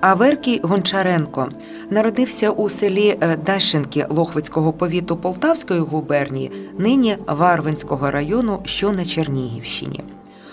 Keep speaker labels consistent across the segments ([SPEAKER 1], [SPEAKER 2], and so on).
[SPEAKER 1] Аверкій Гончаренко народився у селі е, Дащенки Лохвицького повіту Полтавської губернії, нині Варвинського району, що на Чернігівщині.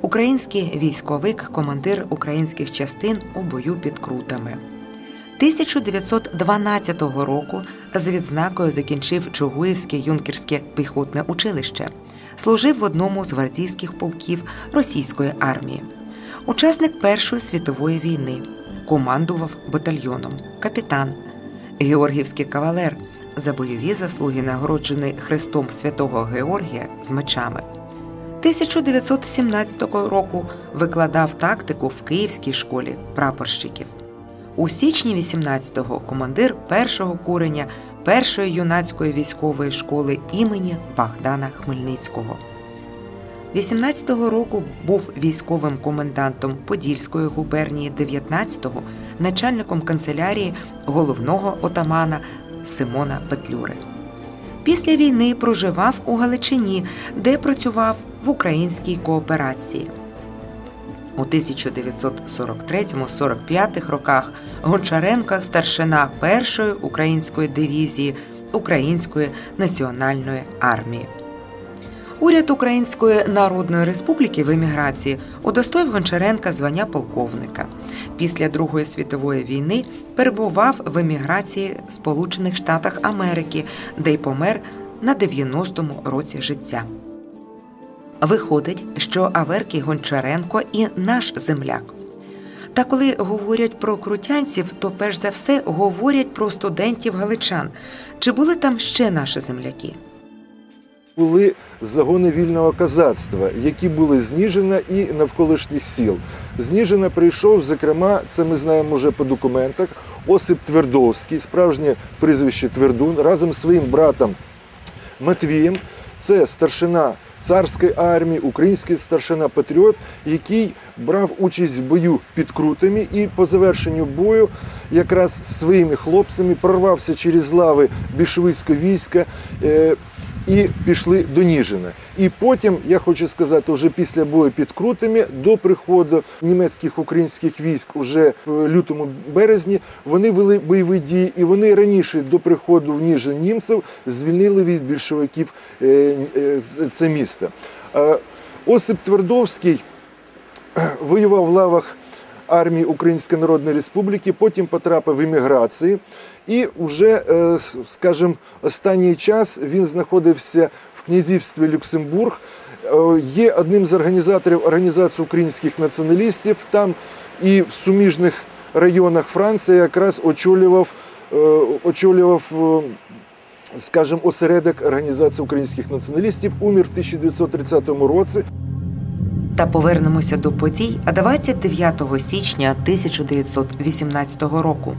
[SPEAKER 1] Український військовик, командир українських частин у бою під Крутами. 1912 року з відзнакою закінчив Чугуївське юнкерське піхотне училище. Служив в одному з гвардійських полків російської армії. Учасник Першої світової війни командував батальйоном, капітан, Георгівський кавалер за бойові заслуги, нагороджений Хрестом Святого Георгія з мечами. 1917 року викладав тактику в Київській школі прапорщиків. У січні 18-го командир першого курення першої юнацької військової школи імені Богдана Хмельницького. 18-го року був військовим комендантом Подільської губернії, 19-го – начальником канцелярії головного отамана Симона Петлюри. Після війни проживав у Галичині, де працював в українській кооперації. У 1943-45 роках Гончаренко старшина першої української дивізії Української національної армії. Уряд Української Народної Республіки в еміграції удостоїв Гончаренка звання полковника. Після Другої світової війни перебував в еміграції в Сполучених Штатах Америки, де й помер на 90-му році життя. Виходить, що Аверкій Гончаренко і наш земляк. Та коли говорять про крутянців, то перш за все говорять про студентів галичан. Чи були там ще наші земляки?
[SPEAKER 2] Були загони вільного казацтва, які були з Ніжина і навколишніх сіл. З Ніжина прийшов, зокрема, це ми знаємо вже по документах, Осип Твердовський, справжнє прізвище Твердун, разом з своїм братом Матвієм. Це старшина царської армії, український старшина Патріот, який брав участь в бою під крутами і по завершенню бою якраз своїми хлопцями прорвався через лави більшовицького війська. І пішли до Ніжина. І потім, я хочу сказати, вже після бою під Крутами, до приходу німецьких українських військ уже в лютому березні, вони вели бойові дії, і вони раніше до приходу в Ніжин німців звільнили від більшовиків е, е, це місто. Е, Осип Твердовський воював в лавах армії Української Народної Республіки, потім потрапив в імміграції. І вже, скажімо, останній час він знаходився в князівстві Люксембург. Е, Є одним з організаторів Організації українських націоналістів. Там і в суміжних районах Франції якраз очолював, е, очолював е, скажімо, осередок Організації українських націоналістів. Умір в 1930 році.
[SPEAKER 1] Та повернемося до подій 29 січня 1918 року.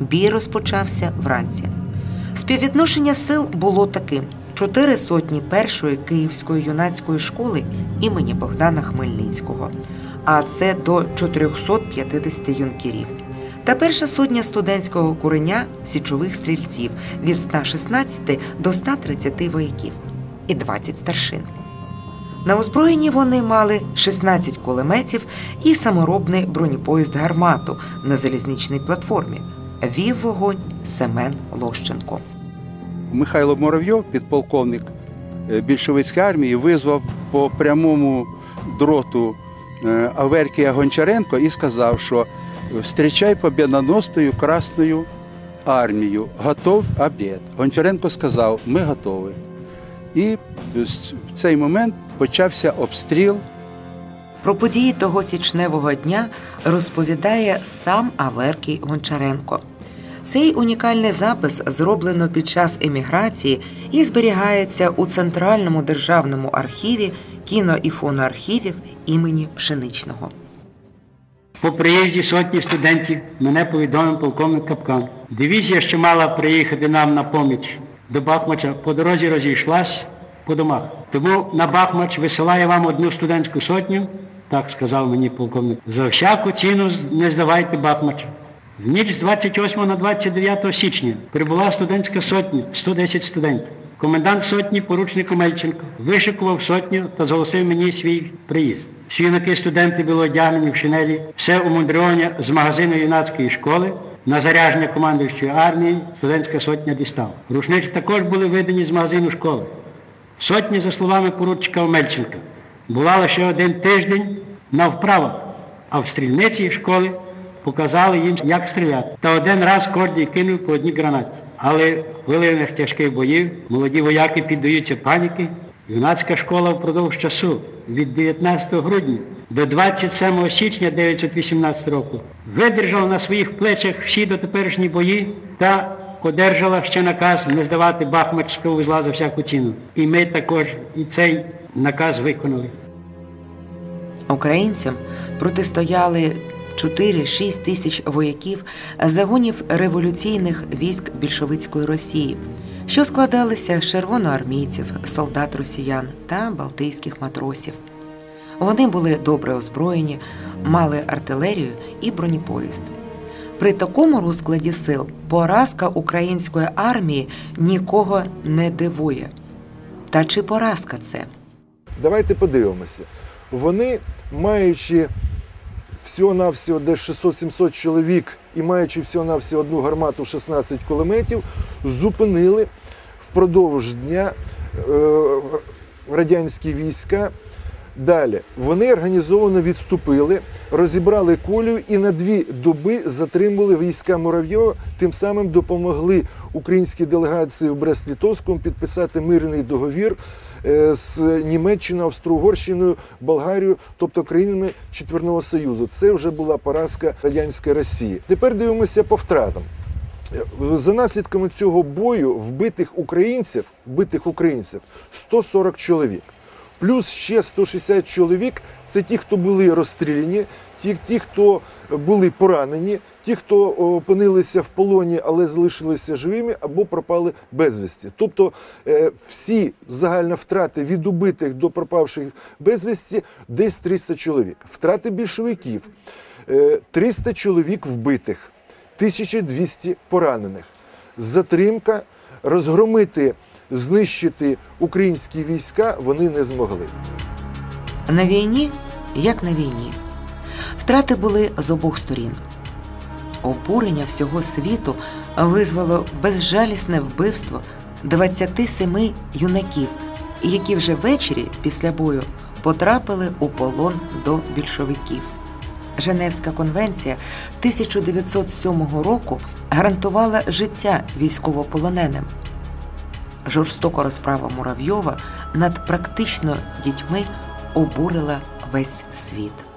[SPEAKER 1] Бій розпочався вранці. Співвідношення сил було таким: чотири сотні першої київської юнацької школи імені Богдана Хмельницького, а це до 450 юнкерів. Та перша сотня студентського куреня січових стрільців від 116 до 130 вояків і 20 старшин. На озброєнні вони мали 16 кулеметів і саморобний бронепоїзд гармату на залізничній платформі. Вів вогонь Семен Лощенко.
[SPEAKER 3] Михайло Моровйов, підполковник е, більшовицької армії, визвав по прямому дроту е, Аверкія Гончаренко і сказав, що «Встрічай побєдоносною Красною армію, готов обід. Гончаренко сказав, ми готові. І в цей момент почався обстріл.
[SPEAKER 1] Про події того січневого дня розповідає сам Аверкій Гончаренко. Цей унікальний запис зроблено під час еміграції і зберігається у Центральному державному архіві кіно і фоноархівів імені Пшеничного.
[SPEAKER 4] По приїзді сотні студентів мене повідомив полковник Капкан. Дивізія, що мала приїхати нам на поміч до Бахмача, по дорозі розійшлась по домах. Тому на Бахмач висилає вам одну студентську сотню, так сказав мені полковник. За всяку ціну не здавайте Бахмача. В ніч з 28 на 29 січня прибула студентська сотня, 110 студентів. Комендант сотні, поручник Омельченко, вишикував сотню та зголосив мені свій приїзд. Всі юнаки студенти були одягнені в шинелі, все умудрування з магазину юнацької школи. На зарядження командуючої армії студентська сотня дістала. Рушнички також були видані з магазину школи. Сотні, за словами поручика Омельченка, була лише один тиждень на вправах, а в стрільниці школи показали їм, як стріляти. Та один раз кожний кинув по одній гранаті. Але хвилинах тяжких боїв молоді вояки піддаються паніки. Юнацька школа впродовж часу від 19 грудня до 27 січня 1918 року видержала на своїх плечах всі дотеперішні бої та одержала ще наказ не здавати Бахмачського вузла за всяку ціну. І ми також і цей наказ виконали.
[SPEAKER 1] Українцям протистояли 4-6 тисяч вояків загонів революційних військ більшовицької Росії, що складалися з червоноармійців, солдат росіян та балтійських матросів. Вони були добре озброєні, мали артилерію і бронепоїзд. При такому розкладі сил поразка української армії нікого не дивує. Та чи поразка це?
[SPEAKER 2] Давайте подивимося. Вони, маючи всього-навсього десь 600-700 чоловік і маючи всього-навсього одну гармату 16 кулеметів, зупинили впродовж дня е, радянські війська. Далі вони організовано відступили, розібрали колію і на дві доби затримали війська Муравйова, тим самим допомогли українській делегації в Брест-Літовському підписати мирний договір з Німеччиною, Австро-Угорщиною, Болгарією, тобто країнами Четверного Союзу. Це вже була поразка радянської Росії. Тепер дивимося по втратам. За наслідками цього бою вбитих українців, вбитих українців 140 чоловік. Плюс ще 160 чоловік це ті, хто були розстріляні, ті, ті, хто були поранені, ті, хто опинилися в полоні, але залишилися живими або пропали безвісті. Тобто е, всі загальні втрати від убитих до пропавших безвісті десь 300 чоловік. Втрати більшовиків е, 300 чоловік вбитих, 1200 поранених. Затримка розгромити знищити українські війська вони не змогли.
[SPEAKER 1] На війні, як на війні, втрати були з обох сторін. Обурення всього світу визвало безжалісне вбивство 27 юнаків, які вже ввечері після бою потрапили у полон до більшовиків. Женевська конвенція 1907 року гарантувала життя військовополоненим. Жорстока розправа Муравйова над практично дітьми обурила весь світ.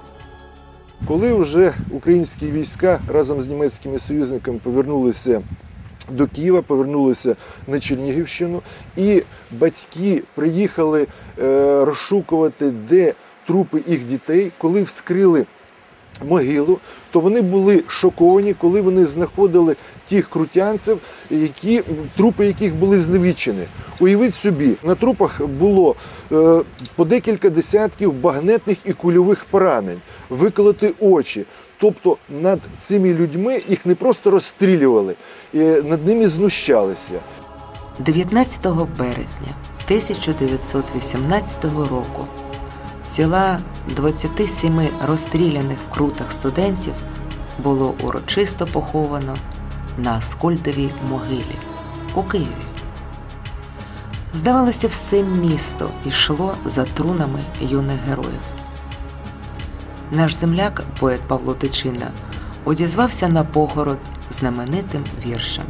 [SPEAKER 2] Коли вже українські війська разом з німецькими союзниками повернулися до Києва, повернулися на Чернігівщину, і батьки приїхали е, розшукувати, де трупи їх дітей, коли вскрили могилу, то вони були шоковані, коли вони знаходили тих крутянців, які, трупи яких були зневічені. Уявіть собі, на трупах було е, по декілька десятків багнетних і кульових поранень, виколоти очі. Тобто над цими людьми їх не просто розстрілювали, над ними знущалися.
[SPEAKER 1] 19 березня 1918 року тіла 27 розстріляних в крутах студентів було урочисто поховано на Аскольдовій могилі у Києві. Здавалося, все місто йшло за трунами юних героїв. Наш земляк, поет Павло Тичина, одізвався на похорон знаменитим віршем.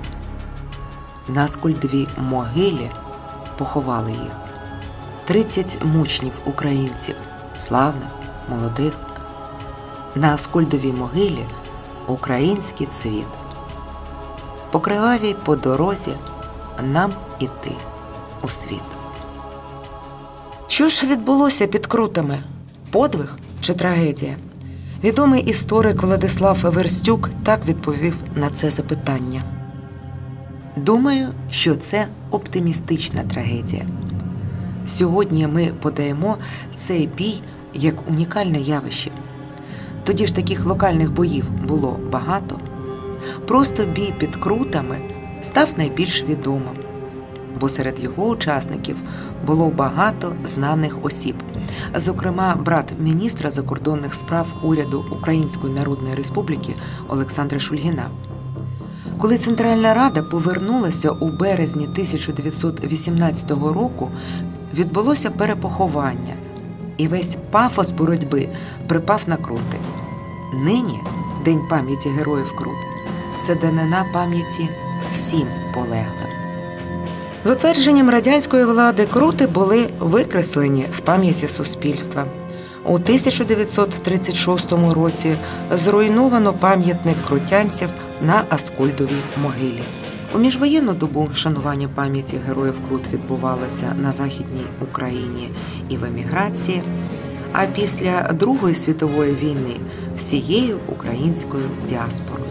[SPEAKER 1] На Аскольдовій могилі поховали їх. 30 мучнів українців, славних, молодих. На Аскольдовій могилі український цвіт. По кривавій по дорозі нам іти у світ. Що ж відбулося під крутами? Подвиг чи трагедія? Відомий історик Владислав Верстюк так відповів на це запитання. Думаю, що це оптимістична трагедія. Сьогодні ми подаємо цей бій як унікальне явище. Тоді ж таких локальних боїв було багато. Просто бій під крутами став найбільш відомим. бо серед його учасників було багато знаних осіб, зокрема, брат міністра закордонних справ уряду Української Народної Республіки Олександра Шульгіна. Коли Центральна Рада повернулася у березні 1918 року, відбулося перепоховання, і весь пафос боротьби припав на крути. Нині День пам'яті героїв Крут це данина пам'яті всім полеглим. З утвердженням радянської влади крути були викреслені з пам'яті суспільства. У 1936 році зруйновано пам'ятник крутянців на Аскольдовій могилі. У міжвоєнну добу шанування пам'яті героїв Крут відбувалося на Західній Україні і в еміграції, а після Другої світової війни всією українською діаспорою.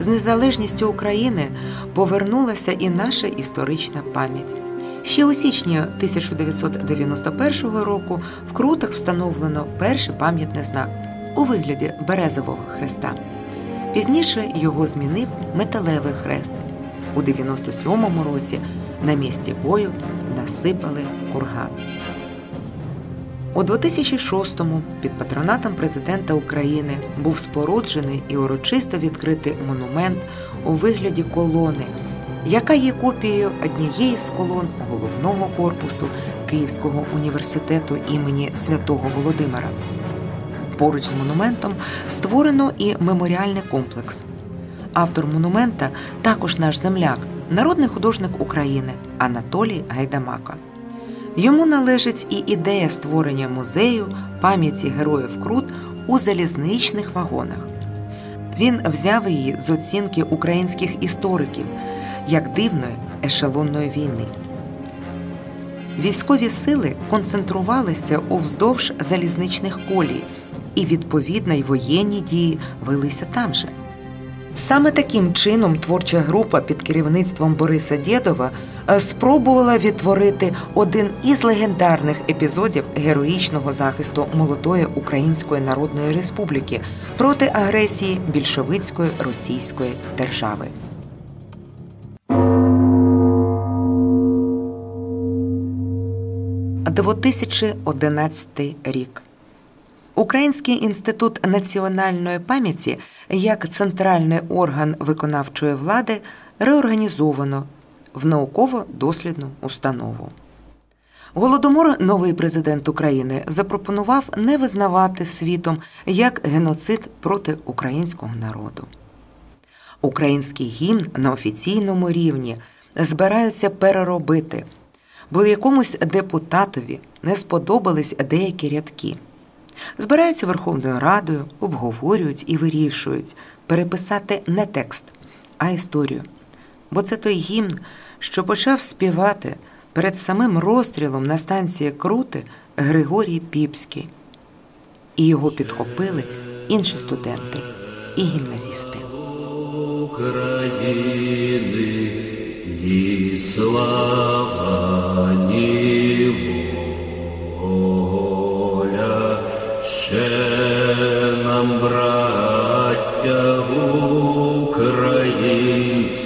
[SPEAKER 1] З незалежністю України повернулася і наша історична пам'ять. Ще у січні 1991 року в Крутах встановлено перший пам'ятний знак у вигляді березового хреста. Пізніше його змінив металевий хрест. У 97-му році на місці бою насипали курган. У 2006-му під патронатом президента України був споруджений і урочисто відкритий монумент у вигляді колони, яка є копією однієї з колон головного корпусу Київського університету імені святого Володимира. Поруч з монументом створено і меморіальний комплекс. Автор монумента також наш земляк, народний художник України Анатолій Гайдамака. Йому належить і ідея створення музею пам'яті героїв Крут у залізничних вагонах. Він взяв її з оцінки українських істориків як дивної ешелонної війни. Військові сили концентрувалися уздовж залізничних колій, і відповідно й воєнні дії велися там же. Саме таким чином творча група під керівництвом Бориса Дєдова е, спробувала відтворити один із легендарних епізодів героїчного захисту молодої Української Народної Республіки проти агресії більшовицької російської держави. «2011 рік. Український інститут національної пам'яті як центральний орган виконавчої влади реорганізовано в науково-дослідну установу. Голодомор новий президент України запропонував не визнавати світом як геноцид проти українського народу. Український гімн на офіційному рівні збираються переробити, бо якомусь депутатові не сподобались деякі рядки. Збираються Верховною Радою, обговорюють і вирішують переписати не текст, а історію. Бо це той гімн, що почав співати перед самим розстрілом на станції Крути Григорій Піпський. І його підхопили інші студенти і гімназісти.
[SPEAKER 5] України ні слава, ні воля, ще нам, браття українці,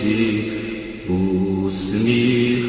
[SPEAKER 5] усміхнеться.